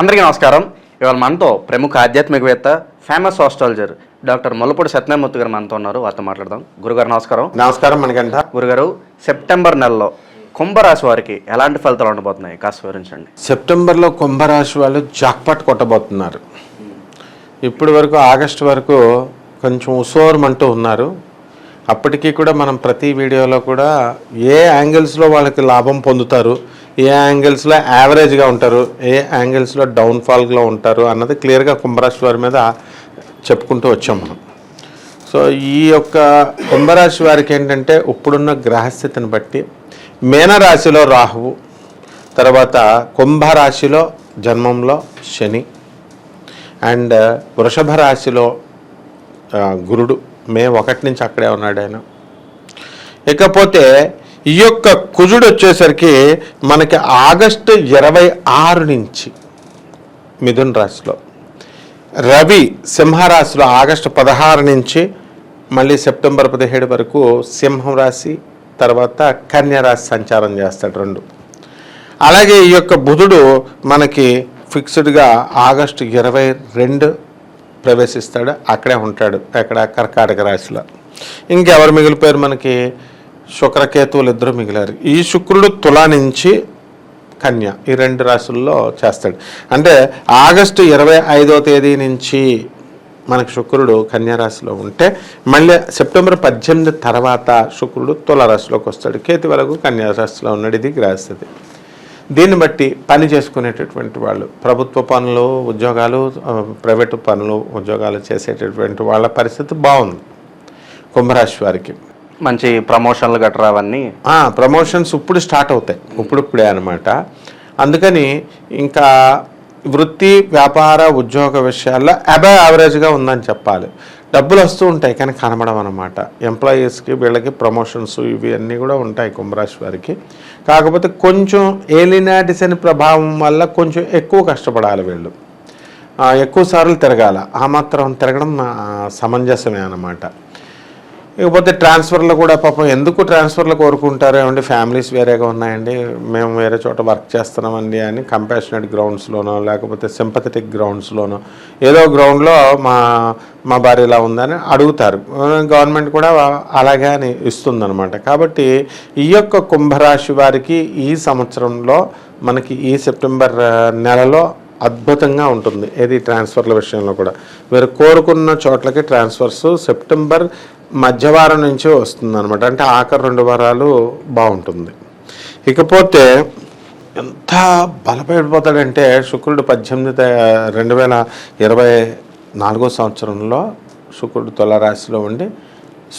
అందరికీ నమస్కారం. ఇవాళ మనతో ప్రముఖ ఆధ్యాత్మికవేత్త famous astrologer doctor Mullapudi Satyanarayanamurthy garu మనతో ఉన్నారు. వారితో మాట్లాడదాం. గురుగారు నమస్కారం. నమస్కారం మనకంట గురుగారు సెప్టెంబర్ నెలలో కుంభరాశి వారికి ఎలాంటి ఫలితాలు ఉండబోతున్నాయి? కాస్త వివరించండి. సెప్టెంబర్లో కుంభరాశి వాళ్ళు జాక్పాట్ కొట్టబోతున్నారు. ఇప్పటి వరకు ఆగస్టు వరకు కొంచెం ఉసోరమంటూ ఉన్నారు. అప్పటికీ కూడా మనం ప్రతి వీడియోలో కూడా ఏ యాంగిల్స్లో వాళ్ళకి లాభం పొందుతారు ఏ యాంగిల్స్లో యావరేజ్గా ఉంటారు ఏ యాంగిల్స్లో డౌన్ఫాల్గా ఉంటారు అన్నది క్లియర్గా కుంభరాశి వారి మీద చెప్పుకుంటూ వచ్చాం మనం. సో ఈ యొక్క కుంభరాశి వారికి ఏంటంటే ఇప్పుడున్న గ్రహస్థితిని బట్టి మేనరాశిలో రాహువు తర్వాత కుంభరాశిలో జన్మంలో శని అండ్ వృషభ రాశిలో గురుడు. మే ఒకటి నుంచి అక్కడే ఉన్నాడు ఆయన. ఇకపోతే ఈ యొక్క కుజుడు వచ్చేసరికి మనకి ఆగస్టు ఇరవై ఆరు నుంచి మిథున్ రాశిలో రవి సింహరాశిలో ఆగస్టు పదహారు నుంచి మళ్ళీ సెప్టెంబర్ పదిహేడు వరకు సింహం రాశి తర్వాత కన్యరాశి సంచారం చేస్తాడు రెండు. అలాగే ఈ యొక్క బుధుడు మనకి ఫిక్స్డ్గా ఆగస్టు ఇరవై రెండు ప్రవేశిస్తాడు. అక్కడే ఉంటాడు అక్కడ కర్కాటక రాశిలో. ఇంకెవరు మిగిలిపోయారు మనకి? శుక్రకేతువులు ఇద్దరు మిగిలారు. ఈ శుక్రుడు తులా నుంచి కన్య ఈ రెండు రాశుల్లో చేస్తాడు. అంటే ఆగస్టు ఇరవై ఐదో తేదీ నుంచి మనకి శుక్రుడు కన్యారాశిలో ఉంటే మళ్ళీ సెప్టెంబర్ పద్దెనిమిది తర్వాత శుక్రుడు తుల రాశిలోకి వస్తాడు. కేతు వరకు కన్యారాశిలో ఉన్నాడు. ఇది గ్రహస్థితి. దీన్ని బట్టి పని చేసుకునేటటువంటి వాళ్ళు ప్రభుత్వ పనులు ఉద్యోగాలు ప్రైవేటు పనులు ఉద్యోగాలు చేసేటటువంటి వాళ్ళ పరిస్థితి బాగుంది. కుంభరాశి వారికి. మంచి ప్రమోషన్లు గట్రా అవన్నీ? ప్రమోషన్స్ ఇప్పుడు స్టార్ట్ అవుతాయి. ఇప్పుడిప్పుడే అనమాట అందుకని ఇంకా వృత్తి వ్యాపార ఉద్యోగ విషయాల్లో అబే యావరేజ్గా ఉందని చెప్పాలి. డబ్బులు వస్తూ ఉంటాయి కానీ కనబడం అనమాట ఎంప్లాయీస్కి వీళ్ళకి ప్రమోషన్స్ ఇవి అన్నీ కూడా ఉంటాయి కుంభరాశి వారికి. కాకపోతే కొంచెం ఏలినాటి శని ప్రభావం వల్ల కొంచెం ఎక్కువ కష్టపడాలి వీళ్ళు. ఎక్కువ సార్లు తిరగాల. ఆ మాత్రం తిరగడం సమంజసమే అన్నమాట. ఇకపోతే ట్రాన్స్ఫర్లు కూడా పాపం ఎందుకు ట్రాన్స్ఫర్లు కోరుకుంటారు ఏమండి? ఫ్యామిలీస్ వేరేగా ఉన్నాయండి. మేము వేరే చోట వర్క్ చేస్తున్నామండి అని కంపాషనేట్ గ్రౌండ్స్లోనో లేకపోతే సింపథెటిక్ గ్రౌండ్స్లోనో ఏదో గ్రౌండ్లో మా మా భార్య ఇలా ఉందని అడుగుతారు. గవర్నమెంట్ కూడా అలాగే అని ఇస్తుందనమాట కాబట్టి ఈ యొక్క కుంభరాశి వారికి ఈ సంవత్సరంలో మనకి ఈ సెప్టెంబర్ నెలలో అద్భుతంగా ఉంటుంది. ఏది? ట్రాన్స్ఫర్ల విషయంలో కూడా. మీరు కోరుకున్న చోట్లకి ట్రాన్స్ఫర్స్. సెప్టెంబర్ మధ్యవారం నుంచి వస్తుంది అనమాట అంటే ఆఖరి రెండు వారాలు బాగుంటుంది. ఇకపోతే ఎంత బలపడిపోతాడంటే శుక్రుడు పద్దెనిమిది రెండు వేల ఇరవై నాలుగో సంవత్సరంలో శుక్రుడు తులరాశిలో ఉండి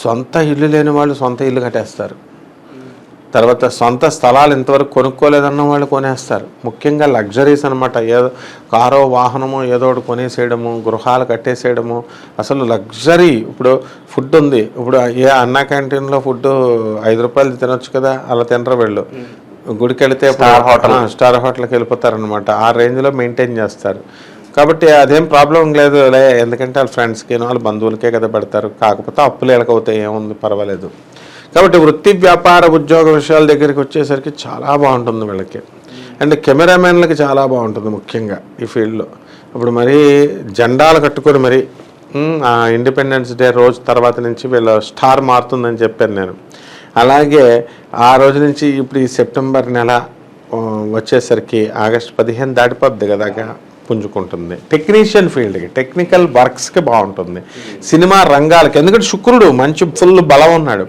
సొంత ఇల్లు లేని వాళ్ళు సొంత ఇల్లు కట్టేస్తారు. తర్వాత సొంత స్థలాలు ఇంతవరకు కొనుక్కోలేదన్న వాళ్ళు కొనేస్తారు. ముఖ్యంగా లగ్జరీస్ అనమాట ఏదో కారో వాహనమో ఏదో ఒకటి కొనేసేయడము గృహాలు కట్టేసేయడము. అసలు లగ్జరీ ఇప్పుడు ఫుడ్ ఉంది. ఇప్పుడు ఏ అన్నా క్యాంటీన్లో ఫుడ్ ఐదు రూపాయలు తినొచ్చు కదా అలా తినరు వీళ్ళు. గుడికి వెళితే హోటల్. స్టార్ హోటల్కి వెళ్ళిపోతారనమాట ఆ రేంజ్లో మెయింటైన్ చేస్తారు. కాబట్టి అదేం ప్రాబ్లం లేదు లే. ఎందుకంటే వాళ్ళ ఫ్రెండ్స్కి వాళ్ళ బంధువులకే కదా పెడతారు. కాకపోతే అప్పులు ఎలకవుతాయి ఏముంది పర్వాలేదు. కాబట్టి వృత్తి వ్యాపార ఉద్యోగ విషయాల దగ్గరికి వచ్చేసరికి చాలా బాగుంటుంది వీళ్ళకి. అండ్ కెమెరామెన్లకి చాలా బాగుంటుంది ముఖ్యంగా ఈ ఫీల్డ్లో. ఇప్పుడు మరి జెండాలు కట్టుకొని మరి ఆ ఇండిపెండెన్స్ డే రోజు తర్వాత నుంచి వీళ్ళ స్టార్ మారుతుందని చెప్పాను నేను. అలాగే ఆ రోజు నుంచి ఇప్పుడు ఈ సెప్టెంబర్ నెల వచ్చేసరికి ఆగస్ట్ పదిహేను దాటిపోద్ది కదా పుంజుకుంటుంది. టెక్నీషియన్ ఫీల్డ్కి టెక్నికల్ వర్క్స్కి బాగుంటుంది. సినిమా రంగాలకి ఎందుకంటే శుక్రుడు మంచి ఫుల్ బలం ఉన్నాడు.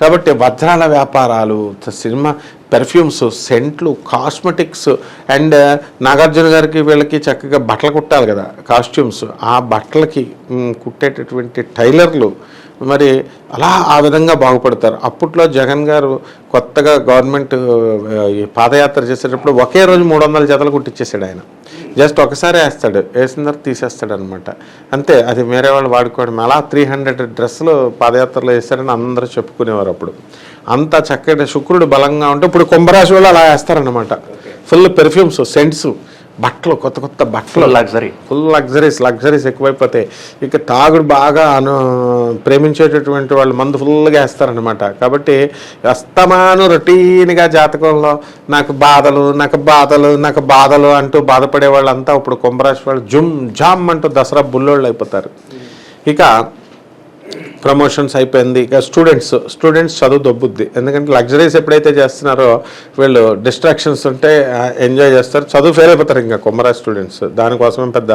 కాబట్టి వజ్రాల వ్యాపారాలు సినిమా పెర్ఫ్యూమ్స్ సెంట్లు కాస్మెటిక్స్ అండ్ నాగార్జున గారికి వీళ్ళకి చక్కగా బట్టలు కుట్టాలి కదా కాస్ట్యూమ్స్. ఆ బట్టలకి కుట్టేటటువంటి టైలర్లు మరి అలా ఆ విధంగా బాగుపడతారు. అప్పట్లో జగన్ గారు కొత్తగా గవర్నమెంట్ ఈ పాదయాత్ర చేసేటప్పుడు ఒకే రోజు మూడు వందల జతలు కుట్టించేసాడు ఆయన. జస్ట్ ఒకసారి వేస్తాడు. వేసిన తర్వాత తీసేస్తాడు అనమాట అంతే. అది వేరే వాళ్ళు వాడుకోవడం. అలా త్రీ హండ్రెడ్ డ్రెస్సులు పాదయాత్రలో వేస్తారని అందరూ చెప్పుకునేవారు అప్పుడు. అంత చక్కటి శుక్రుడు బలంగా ఉంటే ఇప్పుడు కుంభరాశి వాళ్ళు అలా వేస్తారనమాట ఫుల్ పెర్ఫ్యూమ్స్ సెంట్స్. బట్టలు కొత్త కొత్త బట్టలు. లగ్జరీ ఫుల్ లగ్జరీస్ లగ్జరీస్ ఎక్కువైపోతాయి. ఇక తాగుడు బాగా అను ప్రేమించేటటువంటి వాళ్ళు మందు ఫుల్గా వేస్తారనమాట కాబట్టి అస్తమాను రొటీన్గా జాతకంలో నాకు బాధలు నాకు బాధలు నాకు బాధలు అంటూ బాధపడే వాళ్ళంతా ఇప్పుడు కుంభరాశి వాళ్ళు జుమ్ జామ్ అంటూ దసరా బుల్లోళ్ళు అయిపోతారు. ఇక ప్రమోషన్స్ అయిపోయింది. ఇక స్టూడెంట్స్ స్టూడెంట్స్ చదువు దొబ్బుద్ది. ఎందుకంటే లగ్జరీస్ ఎప్పుడైతే చేస్తున్నారో వీళ్ళు డిస్ట్రాక్షన్స్ ఉంటే ఎంజాయ్ చేస్తారు. చదువు ఫెయిల్ అయిపోతారు ఇంకా కుమ్మరాజ్ స్టూడెంట్స్. దానికోసమే పెద్ద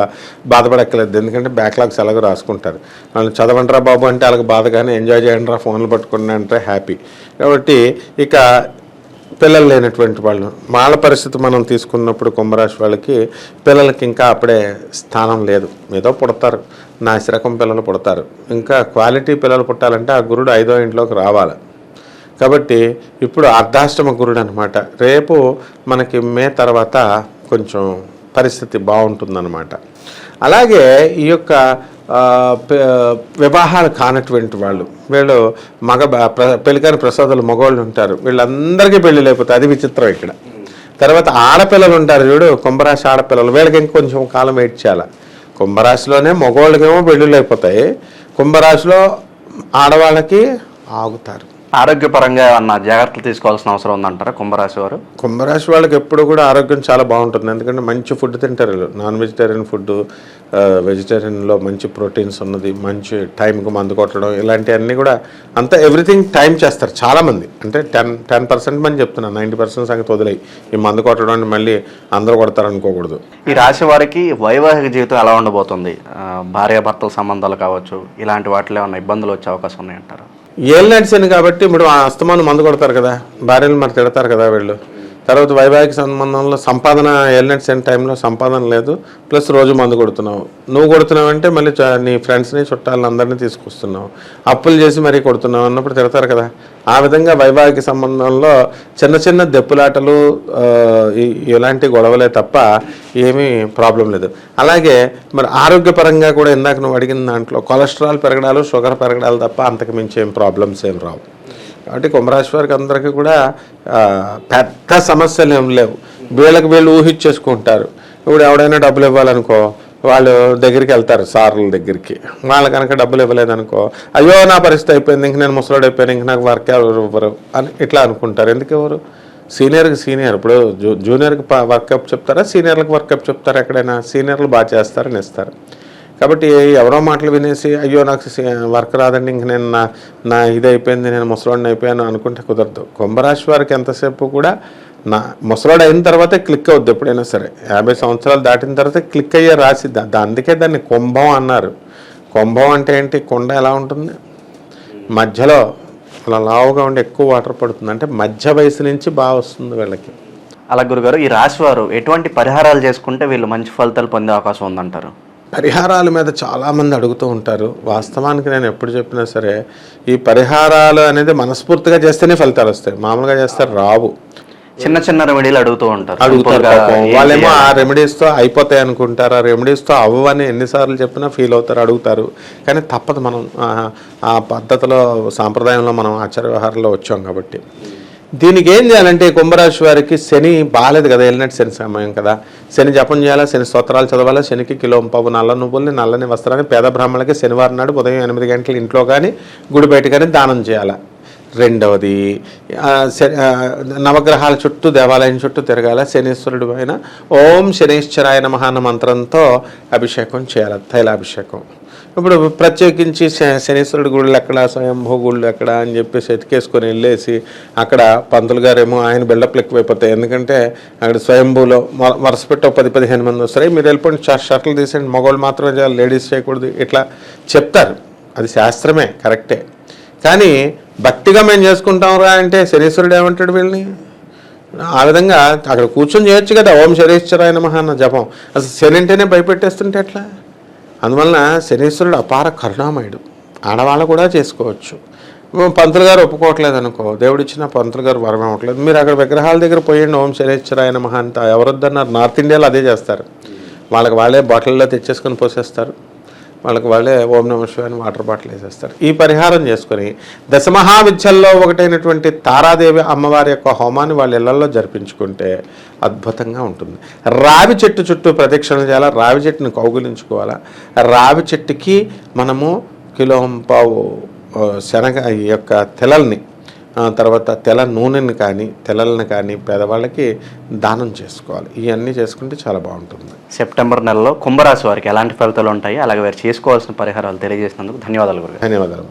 బాధపడక్కర్లేదు. ఎందుకంటే బ్యాక్లాగ్స్ ఎలాగో రాసుకుంటారు. వాళ్ళు చదవండిరా బాబు అంటే వాళ్ళకి బాధ కానీ ఎంజాయ్ చేయండి రా ఫోన్లు పట్టుకుని అంటే హ్యాపీ. కాబట్టి ఇక పిల్లలు లేనటువంటి వాళ్ళు వాళ్ళ పరిస్థితి మనం తీసుకున్నప్పుడు కుంభరాశి వాళ్ళకి పిల్లలకి ఇంకా అప్పుడే స్థానం లేదు. ఏదో పుడతారు. నా నాసిరకం పిల్లలు పుడతారు. ఇంకా క్వాలిటీ పిల్లలు పుట్టాలంటే ఆ గురుడు ఐదో ఇంట్లోకి రావాలి. కాబట్టి ఇప్పుడు అర్ధాష్టమ గురుడు అనమాట రేపు మనకి మే తర్వాత కొంచెం పరిస్థితి బాగుంటుందన్నమాట. అలాగే ఈ యొక్క వివాహాలు కానటువంటి వాళ్ళు వీళ్ళు మగ ప్ర- పెళ్ళికాని ప్రసాదాలు మగవాళ్ళు ఉంటారు. వీళ్ళందరికీ పెళ్ళి లేకపోతే అది విచిత్రం ఇక్కడ. తర్వాత ఆడపిల్లలు ఉంటారు చూడు కుంభరాశి ఆడపిల్లలు వీళ్ళకి ఇంకొంచెం కాలం వెయిట్ చేయాలి? కుంభరాశిలోనే మగవాళ్ళకేమో పెళ్ళిళ్ళు అయిపోతాయి. కుంభరాశిలో ఆడవాళ్ళకి ఆగుతారు. ఆరోగ్యపరంగా ఏమన్నా జాగ్రత్తలు తీసుకోవాల్సిన అవసరం ఉందంటారా కుంభరాశి వారు? కుంభరాశి వాళ్ళకి ఎప్పుడు కూడా ఆరోగ్యం చాలా బాగుంటుంది. ఎందుకంటే మంచి ఫుడ్ తింటారు వీళ్ళు. నాన్ వెజిటేరియన్ ఫుడ్ వెజిటేరియన్లో మంచి ప్రోటీన్స్ ఉన్నది మంచి టైంకి మందు కొట్టడం ఇలాంటివన్నీ కూడా అంతా ఎవ్రీథింగ్ టైం చేస్తారు చాలామంది. అంటే టెన్ టెన్ పర్సెంట్ మంది చెప్తున్నాను నైంటీ పర్సెంట్ సంగతి వదిలేయి. ఈ మందు కొట్టడం మళ్ళీ అందరూ కొడతారు అనుకోకూడదు. ఈ రాశి వారికి వైవాహిక జీవితం ఎలా ఉండబోతుంది? భార్యాభర్తల సంబంధాలు కావచ్చు ఇలాంటి వాటిలో ఏమన్నా ఇబ్బందులు వచ్చే అవకాశం ఉన్నాయంటారా? ఏళ్ళు నడిచాను కాబట్టి ఇప్పుడు ఆ అస్తమానం మందు కొడతారు కదా భార్యలు మరి తిడతారు కదా వీళ్ళు. తర్వాత వైవాహిక సంబంధంలో సంపాదన ఎల్నెట్స్ అండ్ టైంలో సంపాదన లేదు ప్లస్ రోజు మందు కొడుతున్నావు. నువ్వు కొడుతున్నావు అంటే మళ్ళీ నీ ఫ్రెండ్స్ని చుట్టాలని అందరినీ తీసుకొస్తున్నావు. అప్పులు చేసి మరీ కొడుతున్నావు అన్నప్పుడు తిడతారు కదా. ఆ విధంగా వైవాహిక సంబంధంలో చిన్న చిన్న దెప్పులాటలు ఇలాంటి గొడవలే తప్ప ఏమీ ప్రాబ్లం లేదు. అలాగే మరి ఆరోగ్యపరంగా కూడా ఇందాక నువ్వు అడిగిన దాంట్లో కొలెస్ట్రాల్ పెరగడాలు షుగర్ పెరగడాలు తప్ప అంతకు మించి ఏం ప్రాబ్లమ్స్ ఏం రావు. కాబట్టి కుంభరాశి వారికి అందరికీ కూడా పెద్ద సమస్యలు ఏం లేవు. వీళ్ళకి వీళ్ళు ఊహించేసుకుంటారు. ఇప్పుడు ఎవడైనా డబ్బులు ఇవ్వాలనుకో వాళ్ళు దగ్గరికి వెళ్తారు సార్ల దగ్గరికి. వాళ్ళు కనుక డబ్బులు ఇవ్వలేదనుకో అయ్యో నా పరిస్థితి అయిపోయింది ఇంక నేను ముసలాడు అయిపోయాను ఇంక నాకు వర్క్ ఎవరు ఇవ్వరు అని ఇట్లా అనుకుంటారు. ఎందుకు ఎవరు? సీనియర్కి సీనియర్. ఇప్పుడు జూ జూనియర్కి వర్కప్ చెప్తారా? సీనియర్లకు వర్కప్ చెప్తారా ఎక్కడైనా? సీనియర్లు బాగా చేస్తారని ఇస్తారు. కాబట్టి ఎవరో మాటలు వినేసి అయ్యో నాకు వర్క్ రాదండి ఇంక నేను నా నా ఇది అయిపోయింది నేను ముసలాడిని అయిపోయాను అనుకుంటే కుదరదు. కుంభరాశి వారికి ఎంతసేపు కూడా నా ముసలాడు అయిన తర్వాతే క్లిక్ అవుద్ది ఎప్పుడైనా సరే. యాభై సంవత్సరాలు దాటిన తర్వాత క్లిక్ అయ్యే రాసి దా- అందుకే దాన్ని కుంభం అన్నారు. కుంభం అంటే ఏంటి? కొండ ఎలా ఉంటుంది? మధ్యలో అలా లావుగా ఉండి ఎక్కువ వాటర్ పడుతుంది. అంటే మధ్య వయసు నుంచి బాగా వస్తుంది వీళ్ళకి. అలా గురుగారు ఈ రాశి వారు ఎటువంటి పరిహారాలు చేసుకుంటే వీళ్ళు మంచి ఫలితాలు పొందే అవకాశం ఉందంటారు? పరిహారాల మీద చాలామంది అడుగుతూ ఉంటారు. వాస్తవానికి నేను ఎప్పుడు చెప్పినా సరే ఈ పరిహారాలు అనేది మనస్ఫూర్తిగా చేస్తేనే ఫలితాలు వస్తాయి. మామూలుగా చేస్తే రావు. చిన్న చిన్న రెమెడీలు అడుగుతూ ఉంటారు. అడుగుతారు వాళ్ళేమో ఆ? రెమెడీస్తో అయిపోతాయి అనుకుంటారు. ఆ రెమెడీస్తో అవ్వని ఎన్నిసార్లు చెప్పినా ఫీల్ అవుతారు అడుగుతారు. కానీ తప్పదు మనం ఆ- ఆ పద్ధతిలో సాంప్రదాయంలో మనం ఆచార వ్యవహారంలో వచ్చాం కాబట్టి. దీనికి ఏం చేయాలంటే కుంభరాశి వారికి శని బాగాలేదు కదా వెళ్ళినట్టు శని సమయం కదా. శని జపం చేయాలా శని స్తోత్రాలు చదవాలా శనికి కిలో పవ్వు నల్ల నువ్వుల్ని నల్లని వస్త్రాన్ని పేద బ్రాహ్మణులకి శనివారం నాడు ఉదయం ఎనిమిది గంటల ఇంట్లో కానీ గుడి బయట కానీ దానం చేయాలా. రెండవది శ- నవగ్రహాల చుట్టూ దేవాలయం చుట్టూ తిరగాల శనీశ్వరుడు పైన ఓం శనీశ్వరాయ మహాన మంత్రంతో అభిషేకం చేయాలి తైలాభిషేకం. ఇప్పుడు ప్రత్యేకించి శ- శనీశ్వరుడి గుళ్ళు ఎక్కడ స్వయంభూ గుళ్ళు ఎక్కడ అని చెప్పేసి ఎతికేసుకొని వెళ్ళేసి అక్కడ పంతులు గారేమో ఆయన బిల్డప్లు ఎక్కువైపోతాయి. ఎందుకంటే అక్కడ స్వయంభూలో వ- వరుస పది పదిహేను మంది వస్తారు. మీరు వెళ్ళిపోండి షర్ట్లు తీసేయండి మగవాళ్ళు మాత్రమే చేయాలి లేడీస్ చేయకూడదు ఇట్లా చెప్తారు. అది శాస్త్రమే కరెక్టే. కానీ భక్తిగా మేము చేసుకుంటాం రా అంటే శనీశ్వరుడు ఏమంటాడు వీళ్ళని? ఆ విధంగా అక్కడ కూర్చొని చేయొచ్చు కదా ఓం శనీశ్వరాయ మహా అన్న జపం. అసలు శని అంటేనే భయపెట్టేస్తుంటే ఎట్లా? అందువలన శనీశ్వరుడు అపార కరుణామయుడు. ఆడవాళ్ళు కూడా చేసుకోవచ్చు. పంతులు గారు ఒప్పుకోవట్లేదు అనుకో దేవుడు ఇచ్చిన పంతులు గారు వరం ఇవ్వట్లేదు. మీరు అక్కడ విగ్రహాల దగ్గర పోయండి ఓం శనేశ్వరాయన మహా అంత. ఎవరొద్దన్నారు? నార్త్ ఇండియాలో అదే చేస్తారు. వాళ్ళకి వాళ్ళే బాటిల్లో తెచ్చేసుకొని పోసేస్తారు. వాళ్ళకి వాళ్ళే ఓం నమ శివాని వాటర్ బాటిల్ వేసేస్తారు. ఈ పరిహారం చేసుకుని దశమహావిద్యల్లో ఒకటైనటువంటి తారాదేవి అమ్మవారి యొక్క హోమాన్ని వాళ్ళ ఇళ్ళలో జరిపించుకుంటే అద్భుతంగా ఉంటుంది. రావి చెట్టు చుట్టూ ప్రదక్షిణ చేయాలా? రావి చెట్టుని కౌగులించుకోవాలా? రావి చెట్టుకి మనము కిలో పావు శనగ ఈ యొక్క తెలల్ని తర్వాత తెల నూనెని కానీ తెలలను కానీ పేదవాళ్ళకి దానం చేసుకోవాలి. ఇవన్నీ చేసుకుంటే చాలా బాగుంటుంది. సెప్టెంబర్ నెలలో కుంభరాశి వారికి ఎలాంటి ఫలితాలు ఉంటాయి? అలాగే వారు చేసుకోవాల్సిన పరిహారాలు తెలియజేసినందుకు ధన్యవాదాలు ధన్యవాదాలు.